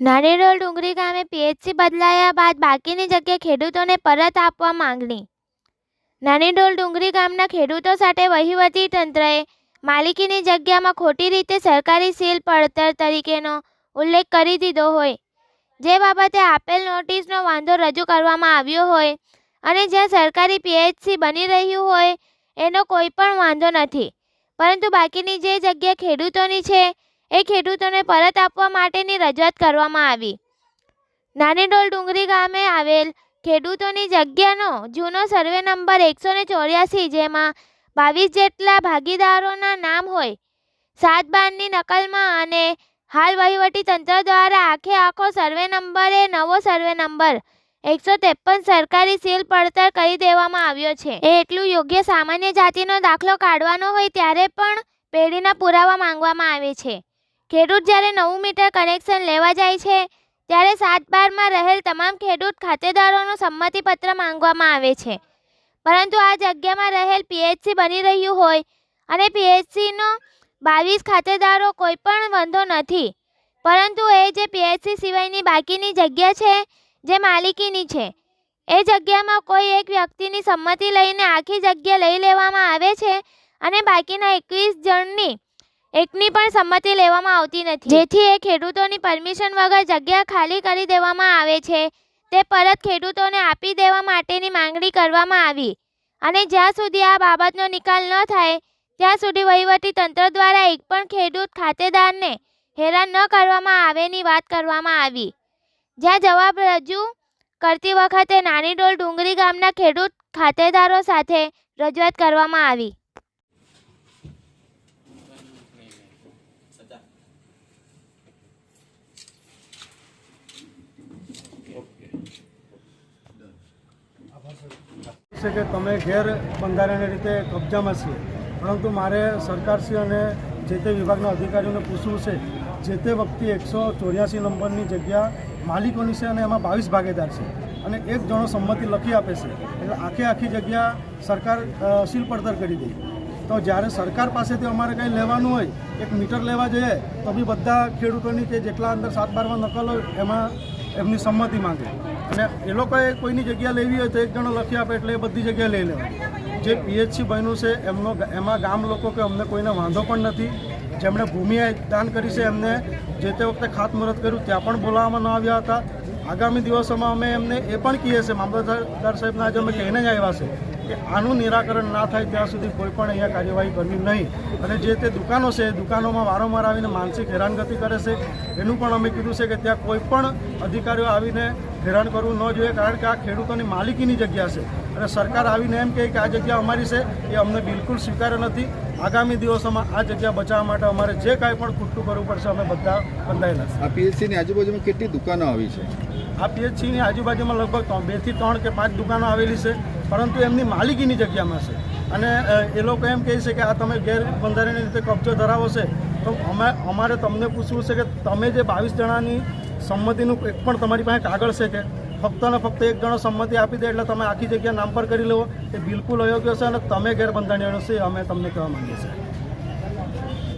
નાનીડોલ ડુંગરી ગામે પીએચસી બદલાયા બાદ બાકીની જગ્યા ખેડૂતોને પરત આપવા માંગણી. નાનીડોલ ડુંગરી ગામના ખેડૂતો સાથે વહીવટી તંત્રએ માલિકીની જગ્યામાં ખોટી રીતે સરકારી સીલ પડતર તરીકેનો ઉલ્લેખ કરી દીધો હોય, જે બાબતે આપેલ નોટિસનો વાંધો રજૂ કરવામાં આવ્યો હોય અને જ્યાં સરકારી પીએચસી બની રહ્યું હોય એનો કોઈ પણ વાંધો નથી. પરંતુ બાકીની જે જગ્યા ખેડૂતોની છે એ ખેડૂતોને પરત આપવા માટેની રજૂઆત કરવામાં આવી. નાનીડોલ ડુંગરી ગામે આવેલ ખેડૂતોની જગ્યાનો જૂનો સર્વે નંબર એકસો ને ચોર્યાસી, જેમાં બાવીસ જેટલા ભાગીદારોના નામ હોય, સાત બારની નકલમાં અને હાલ વહીવટી તંત્ર દ્વારા આખે આખો સર્વે નંબર નવો સર્વે નંબર એકસો ત્રેપન સરકારી સીલ પડતર કરી દેવામાં આવ્યો છે. એ એટલું યોગ્ય સામાન્ય જાતિનો દાખલો કાઢવાનો હોય ત્યારે પણ પેઢીના પુરાવા માંગવામાં આવે છે. ખેડૂત જ્યારે નવું મીટર કનેક્શન લેવા જાય છે, ત્યારે સાત બારમાં રહેલ તમામ ખેડૂત ખાતેદારોનું સંમતિપત્ર માંગવામાં આવે છે. પરંતુ આ જગ્યામાં રહેલ પીએચસી બની રહ્યું હોય અને પીએચસીનો બાવીસ ખાતેદારો કોઈ પણ વાંધો નથી, પરંતુ એ જે પીએચસી સિવાયની બાકીની જગ્યા છે, જે માલિકીની છે, એ જગ્યામાં કોઈ એક વ્યક્તિની સંમતિ લઈને આખી જગ્યા લઈ લેવામાં આવે છે અને બાકીના એકવીસ જણની એકની પણ સંમતિ લેવામાં આવતી નથી. જેથી એ ખેડૂતોની પરમિશન વગર જગ્યા ખાલી કરી દેવામાં આવે છે. તે પરત ખેડૂતોને આપી દેવા માટેની માંગણી કરવામાં આવી. અને જ્યાં સુધી આ બાબતનો નિકાલ ન થાય, ત્યાં સુધી વહીવટી તંત્ર દ્વારા એક પણ ખેડૂત ખાતેદારને હેરાન ન કરવામાં આવેની વાત કરવામાં આવી. જ્યાં જવાબ રજૂ કરતી વખતે નાની ડોલ ડુંગરી ગામના ખેડૂત ખાતેદારો સાથે રજૂઆત કરવામાં આવી. છે કે તમે ઘેર બંધારણીય રીતે કબજામાં છીએ. પરંતુ મારે સરકારશ્રી અને જે તે વિભાગના અધિકારીઓને પૂછવું છે, જે તે વખતે એકસો ચોર્યાસી નંબરની જગ્યા માલિકોની છે અને એમાં બાવીસ ભાગીદાર છે. અને એક જણો સંમતિ લખી આપે છે. એટલે આખે આખી જગ્યા સરકાર શીલ પડતર કરી દે. તો જ્યારે સરકાર પાસેથી અમારે કંઈ લેવાનું હોય, એક મીટર લેવા જઈએ, તો બી બધા ખેડૂતોની કે જેટલા અંદર સાત બારમાં નકલ હોય, એમાં એમની સંમતિ માંગે. અને એ લોકોએ કોઈની જગ્યા લેવી હોય તો એક જણો લખી આપે એટલે એ બધી જગ્યા લઈ લેવાય જે પીએચસી બન્યું છે, એમનો એમાં ગામ લોકો કે અમને કોઈને વાંધો પણ નથી. જેમણે ભૂમિ દાન કરી છે, એમને જે તે વખતે ખાતમુહૂર્ત કર્યું, ત્યાં પણ બોલાવવામાં ન આવ્યા હતા. આગામી દિવસોમાં અમે એમને એ પણ કહીએ છીએ, મામલતદાર સાહેબના આજે અમે કહીને જ આવ્યા છે કે આનું નિરાકરણ ના થાય ત્યાં સુધી કોઈ પણ અહીંયા કાર્યવાહી કરવી નહીં. અને જે તે દુકાનો છે, એ દુકાનોમાં વારંવાર આવીને માનસિક હેરાનગતિ કરે છે. એનું પણ અમે કીધું છે કે ત્યાં કોઈ પણ અધિકારીઓ આવીને હેરાન કરવું ન જોઈએ, કારણ કે આ ખેડૂતોની માલિકીની જગ્યા છે. અને સરકાર આવીને એમ કહે કે આ જગ્યા અમારી છે, એ અમને બિલકુલ સ્વીકાર્ય નથી. આગામી દિવસોમાં આ જગ્યા બચાવવા માટે અમારે જે કાંઈ પણ ખૂટતું કરવું પડશે અમે બધા બંધાયેલા આ પીએચસીની આજુબાજુમાં કેટલી દુકાનો આવી છે? આ પીએચસીની આજુબાજુમાં લગભગ બેથી ત્રણ કે પાંચ દુકાનો આવેલી છે પરંતુ એમની માલિકીની જગ્યામાં છે. અને એ લોકો એમ કહે છે કે આ તમે ગેરબંધારણીય રીતે કબજો ધરાવો છે તો અમે અમારે તમને પૂછવું છે કે તમે જે બાવીસ જણાની સંમતિનું એક પણ તમારી પાસે કાગળ છે કે? ફક્ત ને ફક્ત એક જણો સંમતિ આપી દે એટલે તમે આખી જગ્યા નામ પર કરી લો એ બિલકુલ અયોગ્ય છે અને તમે ગેરબંધારણીય છે અમે તમને કહેવા માંગીએ છીએ.